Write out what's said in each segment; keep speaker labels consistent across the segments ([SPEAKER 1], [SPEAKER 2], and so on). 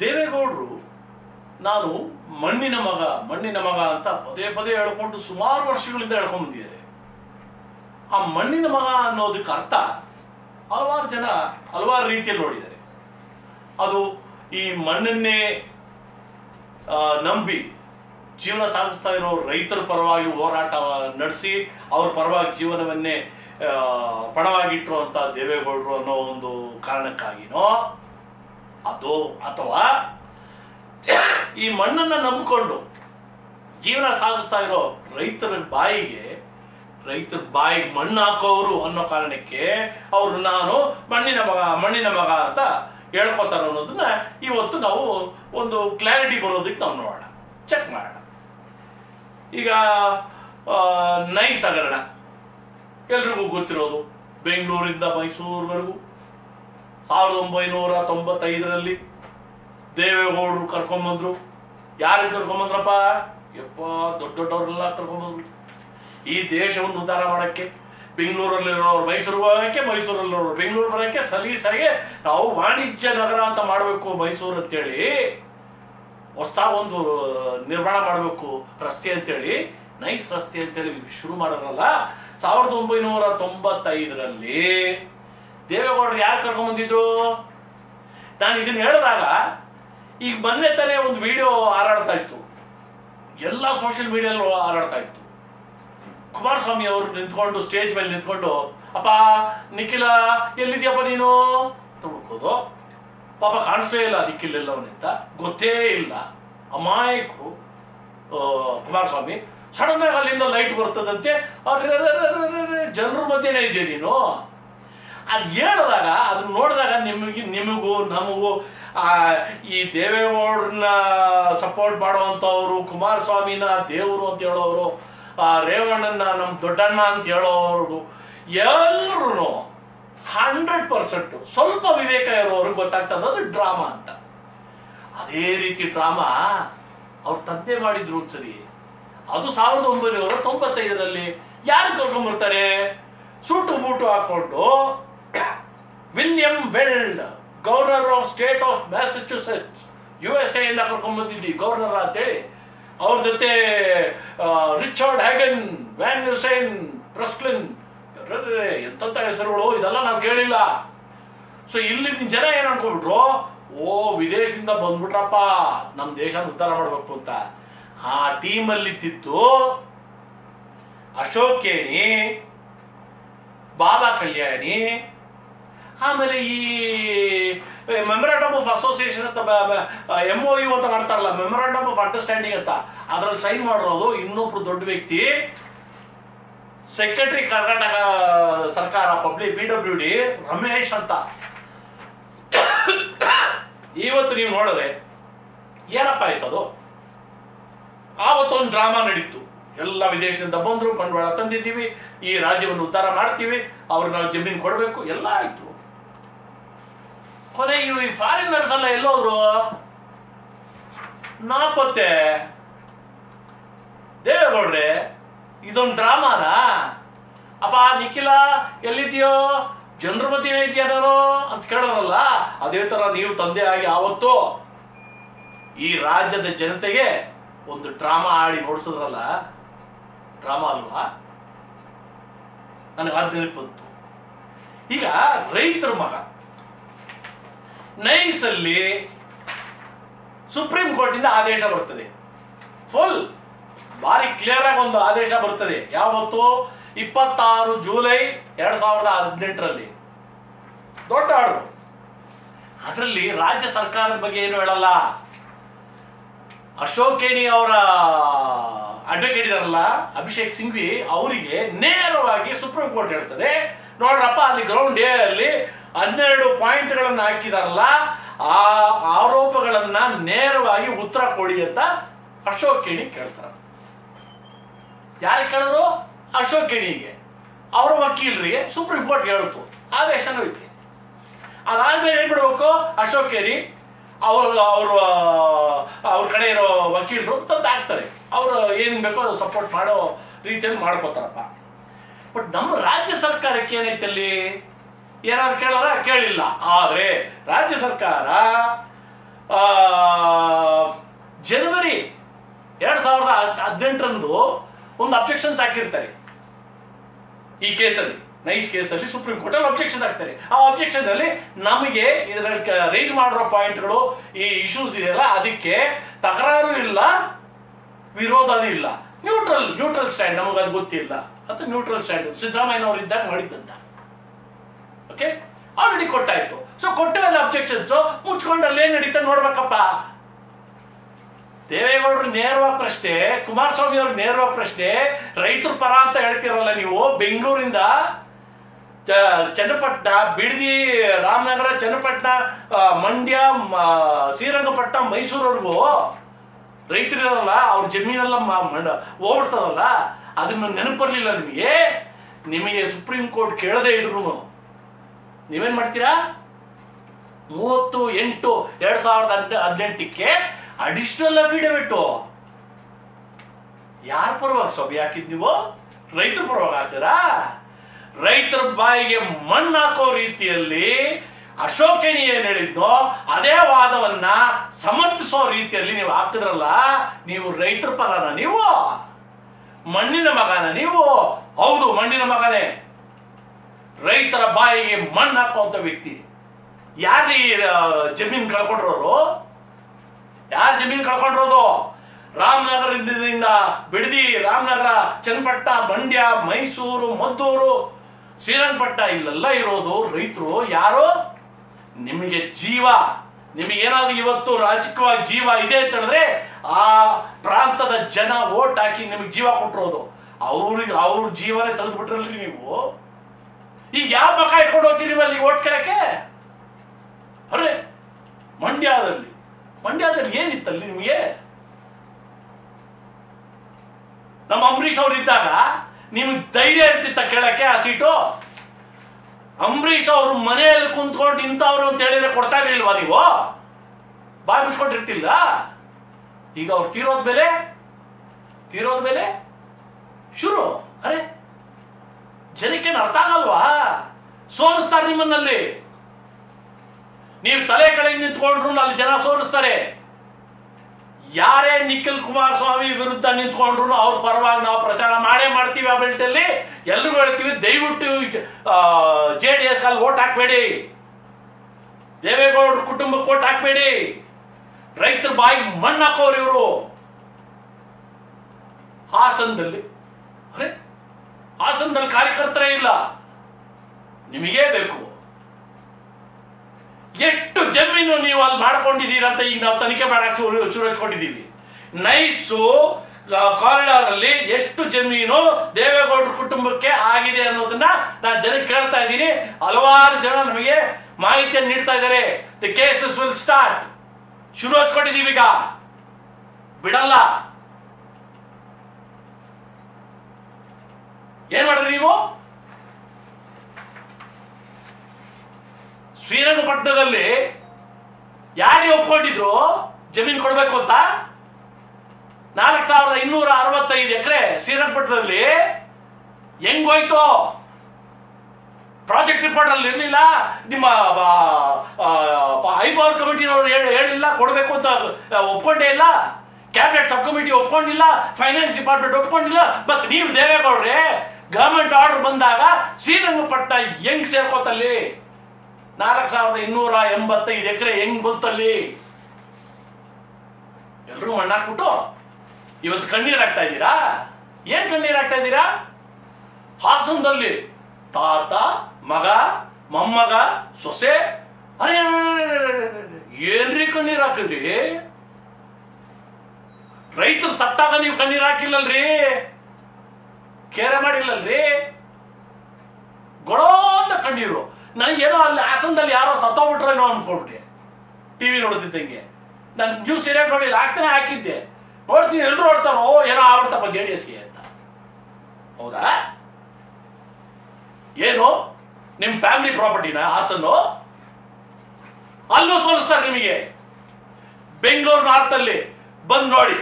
[SPEAKER 1] ದೇವೇಗೌಡರು ನಾನು ಮಣ್ಣಿನ ಮಗ ಮಣ್ಣಿನ ಮಗ ಅಂತ ಪದೇ ಪದೇ ಹೇಳ್ಕೊಂಡು ಸುಮಾರು ವರ್ಷಗಳಿಂದ ಹೇಳ್ಕೊಂಡು ಬಂದಿದ್ದಾರೆ. ಆ ಮಣ್ಣಿನ ಮಗ ಅನ್ನೋದಕ್ಕೆ ಅರ್ಥ ಹಲವಾರು ಜನ ಹಲವಾರು ರೀತಿಯಲ್ಲಿ ನೋಡಿದ್ದಾರೆ. ಅದು ಈ ಮಣ್ಣನ್ನೇ ನಂಬಿ ಜೀವನ ಸಾಗಿಸ್ತಾ ಇರೋ ರೈತರ ಪರವಾಗಿ ಹೋರಾಟ ನಡೆಸಿ ಅವ್ರ ಪರವಾಗಿ ಜೀವನವನ್ನೇ ಪಣವಾಗಿಟ್ಟರು ಅಂತ ದೇವೇಗೌಡರು ಅನ್ನೋ ಒಂದು ಕಾರಣಕ್ಕಾಗಿನೋ ಅದು ಅಥವಾ ಈ ಮಣ್ಣನ್ನ ನಂಬಿಕೊಂಡು ಜೀವನ ಸಾಗಿಸ್ತಾ ಇರೋ ರೈತರ ಬಾಯಿಗೆ ರೈತರ ಬಾಯಿಗೆ ಮಣ್ಣು ಹಾಕೋರು ಅನ್ನೋ ಕಾರಣಕ್ಕೆ ಅವರು ನಾನು ಮಣ್ಣಿನ ಮಗ ಮಣ್ಣಿನ ಮಗ ಅಂತ ಹೇಳ್ಕೊತಾರ ಅನ್ನೋದನ್ನ ಇವತ್ತು ನಾವು ಒಂದು ಕ್ಲಾರಿಟಿ ಬರೋದಕ್ಕೆ ನಾವು ನೋಡೋಣ. ಚೆಕ್ ಮಾಡೋಣ. ಈಗ ನೈಸ್ ಹಗರಣ ಎಲ್ರಿಗೂ ಗೊತ್ತಿರೋದು. ಬೆಂಗಳೂರಿಂದ ಮೈಸೂರುವರೆಗೂ. ಸಾವಿರದ ಒಂಬೈನೂರ ತೊಂಬತ್ತೈದರಲ್ಲಿ ದೇವೇಗೌಡರು ಕರ್ಕೊಂಬಂದ್ರು. ಯಾರಿಗೆ ಕರ್ಕೊಂಬಂದ್ರಪ್ಪ? ಯಪ್ಪ, ದೊಡ್ಡ ದೊಡ್ಡವರೆಲ್ಲ ಕರ್ಕೊಂಬಂದ್ರು. ಈ ದೇಶವನ್ನು ಉದ್ಧಾರ ಮಾಡೋಕ್ಕೆ ಬೆಂಗಳೂರಲ್ಲಿರೋರು ಮೈಸೂರು ಹೋಗೋಕ್ಕೆ, ಮೈಸೂರಲ್ಲಿರೋರು ಬೆಂಗಳೂರು ಬರೋಕ್ಕೆ ಸಲೀಸಾಗಿ ನಾವು ವಾಣಿಜ್ಯ ನಗರ ಅಂತ ಮಾಡಬೇಕು ಮೈಸೂರು ಅಂತೇಳಿ, ಹೊಸ್ತಾ ಒಂದು ನಿರ್ಮಾಣ ಮಾಡಬೇಕು ರಸ್ತೆ ಅಂತೇಳಿ, ನೈಸ್ ರಸ್ತೆ ಅಂತೇಳಿ ಶುರು ಮಾಡೋರಲ್ಲ ಸಾವಿರದ ಒಂಬೈನೂರ ತೊಂಬತ್ತೈದರಲ್ಲಿ ದೇವೇಗೌಡರು ಯಾರು ಕರ್ಕೊಂಡ್ ಬಂದಿದ್ರು ನಾನು ಇದನ್ನ ಹೇಳಿದಾಗ, ಈಗ ಮೊನ್ನೆ ತಾನೇ ಒಂದು ವಿಡಿಯೋ ಹಾರಾಡ್ತಾ ಇತ್ತು. ಎಲ್ಲ ಸೋಷಿಯಲ್ ಮೀಡಿಯಲ್ಲಿ ಹಾರಾಡ್ತಾ ಇತ್ತು. ಕುಮಾರಸ್ವಾಮಿ ಅವರು ನಿಂತ್ಕೊಂಡು ಸ್ಟೇಜ್ ಮೇಲೆ ನಿಂತ್ಕೊಂಡು, ಅಪ್ಪ, ನಿಖಿಲ ಎಲ್ಲಿದ್ಯಪ್ಪ ನೀನು? ಅಂತ ಪಾಪ ಕಾಣಿಸ್ಲೇ ಇಲ್ಲ ನಿಖಿಲ್ ಎಲ್ಲವನಿಂತ ಗೊತ್ತೇ ಇಲ್ಲ. ಅಮಾಯಕರು ಕುಮಾರಸ್ವಾಮಿ. ಸಡನ್ ಆಗಿ ಅಲ್ಲಿಂದ ಲೈಟ್ ಬರ್ತದಂತೆ ಜನರ ಮಧ್ಯನೇ ಇದೆಯಾ ನೀನು? ಅದು ಹೇಳಿದಾಗ ಅದನ್ನ ನೋಡಿದಾಗ ನಿಮಗೆ ನಿಮಗೂ ನಮಗೂ ಆ, ಈ ದೇವೇಗೌಡರನ್ನ ಸಪೋರ್ಟ್ ಮಾಡುವಂಥವ್ರು ಕುಮಾರಸ್ವಾಮಿನ ದೇವರು ಅಂತ ಹೇಳೋರು ಆ ರೇವಣ್ಣನ ನಮ್ಮ ದೊಡ್ಡಣ್ಣ ಅಂತ ಹೇಳೋರು ಎಲ್ಲರೂ ಹಂಡ್ರೆಡ್ ಪರ್ಸೆಂಟ್ ಸ್ವಲ್ಪ ವಿವೇಕ ಇರೋರು ಗೊತ್ತಾಗ್ತದೆ ಅದು ಡ್ರಾಮಾ ಅಂತ. ಅದೇ ರೀತಿ ಡ್ರಾಮಾ ಅವ್ರ ತಂದೆ ಮಾಡಿದ್ರು ಸರಿ ಅದು ಸಾವಿರದ ಒಂಬೈನೂರ ತೊಂಬತ್ತೈದರಲ್ಲಿ ಯಾರು ಕರ್ಕೊಂಡ್ಬರ್ತಾರೆ ಸೂಟು ಬೂಟು ಹಾಕೊಂಡು William Weld, governor of state of Massachusetts U S A ಇಂದ ಕರ್ಕೊಂಡ್ ಬಂದಿದ್ದಿ, ಗವರ್ನರ್ ಅಂತೇಳಿ ಅವ್ರ ಜೊತೆ ರಿಚರ್ಡ್ ಹ್ಯಾಗನ್, ವ್ಯಾನ್ ಯುಸೈನ್ ಪ್ರೆಸ್ಲಿನ್ ಎಂತ ಹೆಸರುಗಳು ಇದೆಲ್ಲ ನಾವು ಕೇಳಿಲ್ಲ ಸೊ ಇಲ್ಲಿ ಜನ ಏನ್ ಅನ್ಕೊಂಡ್ಬಿಟ್ರು ಓ ವಿದೇಶದಿಂದ ಬಂದ್ಬಿಟ್ರಪ್ಪ ನಮ್ಮ ದೇಶ ಉದ್ಧಾರ ಮಾಡ್ಬೇಕು ಅಂತ ಆ ಟೀಮಲ್ಲಿ ಇದ್ದಿದ್ದು ಅಶೋಕ್ ಕೇಣಿ ಬಾಬಾ ಕಲ್ಯಾಣಿ ಆಮೇಲೆ ಈ ಮೆಮೊರಾಂಡಮ್ ಆಫ್ ಅಸೋಸಿಯೇಷನ್ ಅಂತ ಎಂ ಒ ಯು ಅಂತ ಮಾಡ್ತಾರಲ್ಲ ಮೆಮೊರಾಂಡಮ್ ಆಫ್ ಅಂಡರ್ಸ್ಟ್ಯಾಂಡಿಂಗ್ ಅಂತ, ಅದ್ರಲ್ಲಿ ಸೈನ್ ಮಾಡಿರೋದು ಇನ್ನೊಬ್ರು ದೊಡ್ಡ ವ್ಯಕ್ತಿ ಸೆಕ್ರೆಟರಿ ಕರ್ನಾಟಕ ಸರ್ಕಾರ public P W D Ramesh ಅಂತ. ಇವತ್ತು ನೀವು ನೋಡಿದ್ರೆ, ಏನಪ್ಪ ಆಯ್ತದು ಆವತ್ತೊಂದು ಡ್ರಾಮಾ ನಡೀತು. ಎಲ್ಲ ವಿದೇಶದಿಂದ ಬಂದ್ರು, ಬಂಡವಾಳ ತಂದಿದ್ದೀವಿ, ಈ ರಾಜ್ಯವನ್ನು ಉದ್ಧಾರ ಮಾಡ್ತೀವಿ, ಅವ್ರಿಗೆ ನಾವು ಜಮೀನು ಕೊಡಬೇಕು, ಎಲ್ಲ ಆಯ್ತು. ಕೊನೆ ಇವು ಈ ಫಾರಿನರ್ಸ್ ಎಲ್ಲ ಎಲ್ಲೋದ್ರು? ನಾಪತ್ತೆ. ದೇವೇಗೌಡ್ರೆ, ಇದೊಂದು ಡ್ರಾಮಾನ ಅಪ್ಪ, ನಿಖಿಲ, ಎಲ್ಲಿದ್ಯೋ? ಜನರ ಮಧ್ಯೆ ಅಂತ ಕೇಳೋರಲ್ಲ ಅದೇ ತರ ನೀವು ತಂದೆ ಆಗಿ ಆವತ್ತು ಈ ರಾಜ್ಯದ ಜನತೆಗೆ ಒಂದು ಡ್ರಾಮಾ ಆಡಿ ನೋಡಿಸಿದ್ರಲ್ಲ? ಡ್ರಾಮಾ ಅಲ್ವಾ? ನನಗೆ ಅದು ನೆನಪು ಬಂತು. ಈಗ ರೈತರ ಮಗ. ನೈಸಲ್ಲಿ ಸುಪ್ರೀಂ ಕೋರ್ಟಿಂದ ಆದೇಶ ಬರ್ತದೆ. ಫುಲ್ ಭಾರಿ ಕ್ಲಿಯರ್ ಆಗಿ ಒಂದು ಆದೇಶ ಬರ್ತದೆ. ಯಾವತ್ತು? ಇಪ್ಪತ್ತಾರು ಜುಲೈ ಎರಡ್ ಸಾವಿರದ ಹದಿನೆಂಟರಲ್ಲಿ. ದೊಡ್ಡ ಆರ್ಡರ್. ಅದರಲ್ಲಿ ರಾಜ್ಯ ಸರ್ಕಾರದ ಬಗ್ಗೆ ಏನು ಹೇಳಲ್ಲ. ಅಶೋಕ್ ಕೇಣಿ ಅವರ ಅಡ್ವೊಕೇಟ್ ಇದಾರಲ್ಲ, ಅಭಿಷೇಕ್ ಸಿಂಘ್ವಿ ಅವರಿಗೆ ನೇರವಾಗಿ ಸುಪ್ರೀಂ ಕೋರ್ಟ್ ಹೇಳ್ತದೆ. ನೋಡ್ರಪ್ಪ, ಅಲ್ಲಿ ಗ್ರೌಂಡ್ ಡೇ ಅಲ್ಲಿ ಹನ್ನೆರಡು ಪಾಯಿಂಟ್ಗಳನ್ನ ಹಾಕಿದಾರಲ್ಲ, ಆ ಆರೋಪಗಳನ್ನ ನೇರವಾಗಿ ಉತ್ತರ ಕೊಡಿ ಅಂತ ಅಶೋಕ್ ಕೇಣಿ ಕೇಳ್ತಾರೆ. ಯಾರು ಕೇಳಿದ್ರು? ಅಶೋಕ್ ಕೇಣಿಗೆ. ಅವರ ವಕೀಲರಿಗೆ ಸುಪ್ರೀಂ ಕೋರ್ಟ್ ಹೇಳ್ತು. ಆದೇಶ ಐತಿ ಅದಾದ್ಮೇಲೆ ಏನ್ ಬಿಡ್ಬೇಕು ಅಶೋಕೇರಿ ಕೇರಿ ಅವರು ಅವರು, ಅವ್ರ ಕಡೆ ಇರೋ ವಕೀಲರು ತಂದು ಹಾಕ್ತಾರೆ. ಅವರು ಏನ್ ಬೇಕೋ ಅದು ಸಪೋರ್ಟ್ ಮಾಡೋ ರೀತಿಯಲ್ಲಿ ಮಾಡ್ಕೋತಾರಪ್ಪ. ಬಟ್ ನಮ್ಮ ರಾಜ್ಯ ಸರ್ಕಾರಕ್ಕೆ ಏನೈತೆ ಅಲ್ಲಿ? ಏನಾದ್ರು ಕೇಳೋರ? ಕೇಳಿಲ್ಲ. ಆದ್ರೆ ರಾಜ್ಯ ಸರ್ಕಾರ ಆ, ಜನವರಿ ಎರಡು ಸಾವಿರದ ಹದಿನೆಂಟರಂದು ಒಂದು ಅಬ್ಜೆಕ್ಷನ್ಸ್ ಹಾಕಿರ್ತಾರೆ. ಈ ಕೇಸಲ್ಲಿ ನೈಸ್ ಕೇಸಲ್ಲಿ ಸುಪ್ರೀಂ ಕೋರ್ಟ್ ಅಲ್ಲಿ ಅಬ್ಜೆಕ್ಷನ್ ಹಾಕ್ತಾರೆ. ಆ ಅಬ್ಜೆಕ್ಷನ್ ಅಲ್ಲಿ ನಮಗೆ ಇದರಲ್ಲಿ ರೈಸ್ ಮಾಡಿರೋ ಪಾಯಿಂಟ್ಗಳು ಈ ಇಶ್ಯೂಸ್ ಇದೆಯಲ್ಲ ಅದಕ್ಕೆ ತಕರಾರು ಇಲ್ಲ ವಿರೋಧನೂ ಇಲ್ಲ. ನ್ಯೂಟ್ರಲ್ ನ್ಯೂಟ್ರಲ್ ಸ್ಟ್ಯಾಂಡ್ ನಮಗೆ ಅದು ಗೊತ್ತಿಲ್ಲ. ಅಂತ ನ್ಯೂಟ್ರಲ್ ಸ್ಟ್ಯಾಂಡ್ ಸಿದ್ದರಾಮಯ್ಯನವರು ಇದ್ದಾಗ ಮಾಡಿದ್ದಂತ. ಓಕೆ? ಆಲ್ರೆಡಿ ಕೊಟ್ಟಾಯ್ತು. ಸೊ ಕೊಟ್ಟ ಮೇಲೆ ಅಬ್ಜೆಕ್ಷನ್ಸ್ ಮುಚ್ಕೊಂಡು ಅಲ್ಲಿ ಏನ್ ನಡೀತಾ ನೋಡ್ಬೇಕಪ್ಪ. ದೇವೇಗೌಡರು ನೇರವಾಗಿ ಪ್ರಶ್ನೆ, ಕುಮಾರಸ್ವಾಮಿ ಅವ್ರ ನೇರವಾಗಿ ಪ್ರಶ್ನೆ, ರೈತರ ಪರ ಅಂತ ಹೇಳ್ತಿರಲ್ಲ ನೀವು, ಬೆಂಗಳೂರಿಂದ ಚನ್ನಪಟ್ಟಣ ಬಿಡದಿ, ರಾಮನಗರ ಚನ್ನಪಟ್ಟಣ ಮಂಡ್ಯ ಶ್ರೀರಂಗಪಟ್ಟಣ ಮೈಸೂರವರೆಗೂ ರೈತರಿರಲ್ಲ, ಅವ್ರ ಜಮೀನೆಲ್ಲ ಹೋಗ್ಬಿಡ್ತದಲ್ಲ ಅದನ್ನ ನೆನಪು ನಿಮಗೆ? ನಿಮಗೆ ಸುಪ್ರೀಂ ಕೋರ್ಟ್ ಕೇಳದೇ ಇದ್ರು. ನೀವೇನ್ ಮಾಡ್ತೀರಾ? ಮೂವತ್ತು, ಎಂಟು, ಎರಡ್ ಸಾವಿರದ ಹದಿನ- ಹದಿನೆಂಟಕ್ಕೆ ಅಡಿಷನಲ್ ಅಫಿಡವಿಟ್ ಯಾರ ಪರವಾಗಿ ಸಭೆ ಹಾಕಿದ್ ನೀವು? ರೈತರ ಪರವಾಗಿ ಹಾಕಿದ್ರಾ? ರೈತರ ಬಾಯಿಗೆ ಮಣ್ಣು ಹಾಕೋ ರೀತಿಯಲ್ಲಿ ಅಶೋಕಣಿ ಏನ್ ಹೇಳಿದ್ನೋ, ಅದೇ ವಾದವನ್ನ ಸಮರ್ಥಿಸೋ ರೀತಿಯಲ್ಲಿ ನೀವು ಹಾಕಿದ್ರಲ್ಲ, ನೀವು ರೈತರ ಪರನ ನೀವು? ಮಣ್ಣಿನ ಮಗನ ನೀವು? ಹೌದು, ಮಣ್ಣಿನ ಮಗನೇ. ರೈತರ ಬಾಯಿಗೆ ಮಣ್ಣು ಹಾಕುವಂತ ವ್ಯಕ್ತಿ. ಯಾರು ಜಮೀನ್ ಕಳ್ಕೊಂಡ್ರವರು ಯಾರು ಜಮೀನ್ ಕಳ್ಕೊಂಡಿರೋದು? ರಾಮನಗರದಿಂದ ಬಿಡದಿ, ರಾಮನಗರ, ಚನ್ನಪಟ್ಟ, ಮಂಡ್ಯ, ಮೈಸೂರು, ಮದ್ದೂರು, ಶ್ರೀರಂಗಪಟ್ಟ, ಇಲ್ಲೆಲ್ಲ ಇರೋದು ರೈತರು. ಯಾರು? ನಿಮಗೆ ಜೀವ. ನಿಮಗೆ ಏನಾದ್ರು ಇವತ್ತು ರಾಜಕೀಯವಾಗಿ ಜೀವ ಇದೆ ಅಂತ ಹೇಳಿದ್ರೆ ಆ ಪ್ರಾಂತದ ಜನ ಓಟ್ ಹಾಕಿ ನಿಮಗೆ ಜೀವ ಕೊಟ್ಟಿರೋದು. ಅವ್ರಿಗೆ ಅವ್ರ ಜೀವನೇ ತೆಗೆದ್ಬಿಟ್ರಲ್ರಿ ನೀವು. ಈಗ ಯಾವ ಮಕ ಇಟ್ಕೊಂಡು ಹೋಗ್ತೀರಿ ಅಲ್ಲಿ ಓಟ್ ಕೇಳಕ್ಕೆ? ಅರೆ, ಮಂಡ್ಯದಲ್ಲಿ ಮಂಡ್ಯದಲ್ಲಿ ಏನಿತ್ತಲ್ಲಿ ನಿಮಗೆ? ನಮ್ಮ ಅಂಬರೀಷ್ ಅವ್ರು ಇದ್ದಾಗ ನಿಮ್ಗೆ ಧೈರ್ಯ ಇರ್ತಿತ್ತ ಕೇಳಕ್ಕೆ ಆ ಸೀಟು? ಅಂಬರೀಷ್ ಅವರು ಮನೆಯಲ್ಲಿ ಕುಂತ್ಕೊಂಡು ಇಂಥವ್ರು ಅಂತ ಹೇಳಿದ್ರೆ ಕೊಡ್ತಾ ಇರ್ಲಿಲ್ವಾ ನೀವು? ಬಾಯ್ ಮುಚ್ಕೊಂಡಿರ್ತಿಲ್ಲ? ಈಗ ಅವ್ರು ತೀರೋದ್ ಬೆಲೆ? ತೀರೋದ್ ಬೆಲೆ? ಶುರು. ಅರೆ ಜನಕ್ಕೇನು ಅರ್ಥ ಆಗಲ್ವಾ? ಸೋರಿಸ್ತಾರೆ ನಿಮ್ಮನ್ನಲ್ಲಿ. ನೀವು ತಲೆ ಕೆಳಗೆ ನಿಂತ್ಕೊಂಡ್ರು ಅಲ್ಲಿ ಜನ ಸೋರಿಸ್ತಾರೆ. ಯಾರೇ ನಿಖಿಲ್ ಕುಮಾರಸ್ವಾಮಿ ವಿರುದ್ಧ ನಿಂತ್ಕೊಂಡ್ರು ಅವ್ರ ಪರವಾಗಿ ನಾವು ಪ್ರಚಾರ ಮಾಡೇ ಮಾಡ್ತೀವಿ ಆ ಬೆಲ್ಟಲ್ಲಿ. ಎಲ್ರಿಗೂ ಹೇಳ್ತೀವಿ, ದಯವಿಟ್ಟು ಜೆ ಡಿ ಎಸ್ ಅಲ್ಲಿ ಓಟ್ ಹಾಕ್ಬೇಡಿ. ದೇವೇಗೌಡರ ಕುಟುಂಬಕ್ಕೆ ಓಟ್ ಹಾಕ್ಬೇಡಿ. ರೈತರ ಬಾಯಿ ಮಣ್ಣು ಹಾಕೋರು ಇವರು. ಹಾಸನದಲ್ಲಿ. ಅರೆ ಹಾಸನದಲ್ಲಿ ಕಾರ್ಯಕರ್ತರೇ ಇಲ್ಲ. ನಿಮಗೇ ಬೇಕು. ಎಷ್ಟು ಜಮೀನು ನೀವು ಅಲ್ಲಿ ಮಾಡ್ಕೊಂಡಿದ್ದೀರಾ ಅಂತ ಈಗ ನಾವು ತನಿಖೆ ಮಾಡಕ್ಕೆ ಶುರು ಶುರು ಹಚ್ಕೊಂಡಿದ್ದೀವಿ. ನೈಸು ಕಾರಿಡಾರ್ ಅಲ್ಲಿ ಎಷ್ಟು ಜಮೀನು ದೇವೇಗೌಡರ ಕುಟುಂಬಕ್ಕೆ ಆಗಿದೆ ಅನ್ನೋದನ್ನ ನಾನು ಜನಕ್ಕೆ ಕೇಳ್ತಾ ಇದ್ದೀನಿ. ಹಲವಾರು ಜನ ನಮಗೆ ಮಾಹಿತಿಯನ್ನು ನೀಡ್ತಾ ಇದ್ದಾರೆ. ದಿ ಕೇಸಸ್ ವಿಲ್ ಸ್ಟಾರ್ಟ್ ಶುರು ಹಚ್ಕೊಂಡಿದ್ದೀವಿ ಈಗ. ಬಿಡಲ್ಲ. ಏನ್ ಮಾಡ್ರಿ ನೀವು? ಶ್ರೀರಂಗಪಟ್ಟಣದಲ್ಲಿ ಯಾರಿಗೆ ಒಪ್ಕೊಂಡಿದ್ರು ಜಮೀನು ಕೊಡ್ಬೇಕು ಅಂತ? ನಾಲ್ಕು ಸಾವಿರದ ಇನ್ನೂರ ಅರವತ್ತೈದು ಎಕರೆ ಶ್ರೀರಂಗಪಟ್ಟಣದಲ್ಲಿ ಹೆಂಗೋಯ್ತು ಪ್ರಾಜೆಕ್ಟ್ ರಿಪೋರ್ಟ್ ಅಲ್ಲಿ ಇರಲಿಲ್ಲ, ನಿಮ್ಮ ಹೈ ಪವರ್ ಕಮಿಟಿನವರು ಹೇಳಿಲ್ಲ, ಕೊಡಬೇಕು ಅಂತ ಒಪ್ಕೊಂಡೇ ಇಲ್ಲ. ಕ್ಯಾಬಿನೆಟ್ ಸಬ್ ಕಮಿಟಿ ಒಪ್ಕೊಂಡಿಲ್ಲ ಫೈನಾನ್ಸ್ ಡಿಪಾರ್ಟ್ಮೆಂಟ್ ಒಪ್ಕೊಂಡಿಲ್ಲ. ಬಟ್ ನೀವು ದೇವೇಗೌಡ್ರೆ ಗವರ್ಮೆಂಟ್ ಆರ್ಡರ್ ಬಂದಾಗ ಶ್ರೀರಂಗಪಟ್ಟಣ ಹೆಂಗ್ ಸೇರ್ಕೋತಲ್ಲಿ? ನಾಲ್ಕು ಸಾವಿರದ ಇನ್ನೂರ ಎಂಬತ್ತೈದು ಎಕರೆ ಹೆಂಗ್ ಬಂತಲ್ಲಿ ಎಲ್ರಿಗೂ ಮಣ್ಣಾಕ್ಬಿಟ್ಟು ಇವತ್ತು ಕಣ್ಣೀರ್ ಹಾಕ್ತಾ ಇದ್ದೀರಾ? ಏನ್ ಕಣ್ಣೀರ್ ಹಾಕ್ತಾ ಇದ್ದೀರಾ? ಹಾಸನದಲ್ಲಿ ತಾತ, ಮಗ, ಮೊಮ್ಮಗ, ಸೊಸೆ. ಅರೆ. ಏನ್ರಿ ಕಣ್ಣೀರ್ ಹಾಕಿದ್ರಿ? ರೈತರು ಸತ್ತಾಗ ನೀವು ಕಣ್ಣೀರ್ ಹಾಕಿಲ್ಲಲ್ರಿ? ಕೇರೆ ಮಾಡಿಲ್ಲಲ್ರಿ? ಗೊಳೋ ಅಂತ ಕಣ್ಣೀರು ನನಗೇನೋ ಅಲ್ಲಿ ಹಾಸನದಲ್ಲಿ ಯಾರೋ ಸತ್ತೋಗ್ಬಿಟ್ರೇನೋ ಅನ್ಕೊಂಡ್ಬಿಟ್ಟೆ. ಟಿವಿ ನೋಡ್ತಿದ್ದಂಗೆ. ನಾನು ನ್ಯೂಸ್ ಸೀರಿಯಲ್ ನೋಡಿ ಹಾಕ್ತಾನೆ ಹಾಕಿದ್ದೆ. ನೋಡ್ತೀನಿ ಎಲ್ಲರೂ ನೋಡ್ತಾರೋ ಏನೋ ಆಗ್ಬಿಡ್ತಪ್ಪ ಜೆ ಡಿ ಎಸ್ಗೆ ಅಂತ. ಹೌದಾ? ಏನು? ನಿಮ್ಮ ಫ್ಯಾಮಿಲಿ ಪ್ರಾಪರ್ಟಿನ ಹಾಸನ್ನು? ಅಲ್ಲೂ ಸೋಲಿಸ್ತಾರೆ ನಿಮಗೆ. ಬೆಂಗಳೂರು ನಾರ್ತ್ ಅಲ್ಲಿ ಬಂದ್ ನೋಡಿ.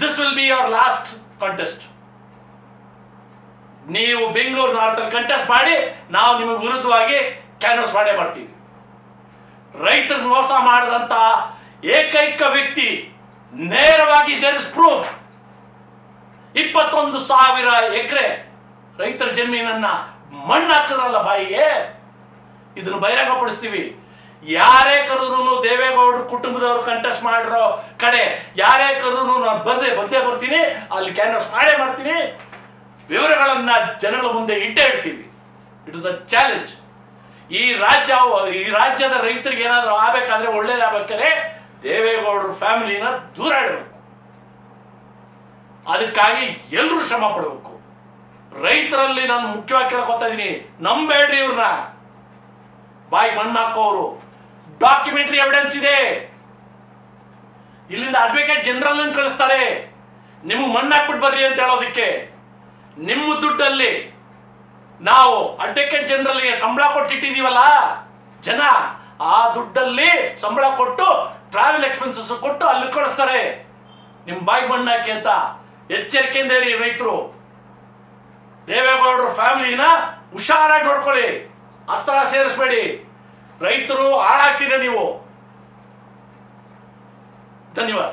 [SPEAKER 1] This will be your last contest ನೀವು ಬೆಂಗಳೂರು ನಾರ್ತ್ ಅಲ್ಲಿ ಕಂಟೆಸ್ಟ್ ಮಾಡಿ, ನಾವು ನಿಮಗೆ ವಿರುದ್ಧವಾಗಿ ಕ್ಯಾನ್ವಸ್ ಮಾಡೇ ಮಾಡ್ತೀವಿ. ರೈತರು ಮೋಸ ಮಾಡಿದಂತ ಏಕೈಕ ವ್ಯಕ್ತಿ ನೇರವಾಗಿ ದೇರ್ ಇಸ್ ಪ್ರೂಫ್ ಇಪ್ಪತ್ತೊಂದು ಸಾವಿರ ಎಕರೆ ರೈತರ ಜಮೀನನ್ನ ಮಣ್ಣು ಹಾಕಿದ್ರಲ್ಲ ಬಾಯಿಗೆ? ಇದನ್ನು ಬಹಿರಂಗಪಡಿಸ್ತೀವಿ. ಯಾರೇ ಕರೆದ್ರು ದೇವೇಗೌಡರು ಕುಟುಂಬದವರು ಕಂಟೆಸ್ಟ್ ಮಾಡಿರೋ ಕಡೆ, ಯಾರೇ ಕರೆದ್ರು ನಾನು ಬರ್ದೆ, ಬಂದೇ ಬರ್ತೀನಿ, ಅಲ್ಲಿ ಕ್ಯಾನ್ವಸ್ ಮಾಡೇ ಮಾಡ್ತೀನಿ. ವಿವರಗಳನ್ನ ಜನಗಳ ಮುಂದೆ ಇಟ್ಟೇ ಇಡ್ತೀವಿ ಇಟ್ ಇಸ್ ಅ ಚಾಲೆಂಜ್ ಈ ರಾಜ್ಯ, ಈ ರಾಜ್ಯದ ರೈತರಿಗೆ ಏನಾದರೂ ಆಗ್ಬೇಕಾದ್ರೆ ಒಳ್ಳೇದಾಗಬೇಕಾದ್ರೆ ದೇವೇಗೌಡರ ಫ್ಯಾಮಿಲಿನ ದೂರ ಇಡಬೇಕು. ಅದಕ್ಕಾಗಿ ಎಲ್ಲರೂ ಶ್ರಮ ಪಡಬೇಕು. ರೈತರಲ್ಲಿ ನಾನು ಮುಖ್ಯವಾಗಿ ಕೇಳ್ಕೊತಾ ಇದೀನಿ, ನಂಬೇಡ್ರಿ ಇವ್ರನ್ನ. ಬಾಯಿ ಮಣ್ಣು ಹಾಕೋರು. ಡಾಕ್ಯುಮೆಂಟರಿ ಎವಿಡೆನ್ಸ್ ಇದೆ. ಇಲ್ಲಿಂದ ಅಡ್ವೊಕೇಟ್ ಜನರಲ್ ಕಳಿಸ್ತಾರೆ. ನಿಮ್ಗೆ ಮಣ್ಣು ಹಾಕ್ಬಿಟ್ಟು ಬರ್ರಿ ಅಂತ ಹೇಳೋದಕ್ಕೆ. ನಿಮ್ಮ ದುಡ್ಡಲ್ಲಿ ನಾವು ಅಡ್ವೊಕೇಟ್ ಜನರಲ್ಗೆ ಸಂಬಳ ಕೊಟ್ಟಿಟ್ಟಿದೀವಲ್ಲ ಜನ ಆ ದುಡ್ಡಲ್ಲಿ ಸಂಬಳ ಕೊಟ್ಟು ಟ್ರಾವೆಲ್ ಎಕ್ಸ್ಪೆನ್ಸಸ್ ಕೊಟ್ಟು ಅಲ್ಲಿ ಕಳಿಸ್ತಾರೆ. ನಿಮ್ ಬಾಯಿ ಬಣ್ಣಕ್ಕೆ ಅಂತ ಎಚ್ಚರಿಕೆಯಿಂದ ಇರಿ ರೈತರು. ದೇವೇಗೌಡರ ಫ್ಯಾಮಿಲಿನ ಹುಷಾರಾಗಿ ನೋಡ್ಕೊಳ್ಳಿ, ಹತ್ರ ಸೇರಿಸ್ಬೇಡಿ. ರೈತರು ಹಾಳಾಗ್ತೀರ ನೀವು? ಧನ್ಯವಾದ.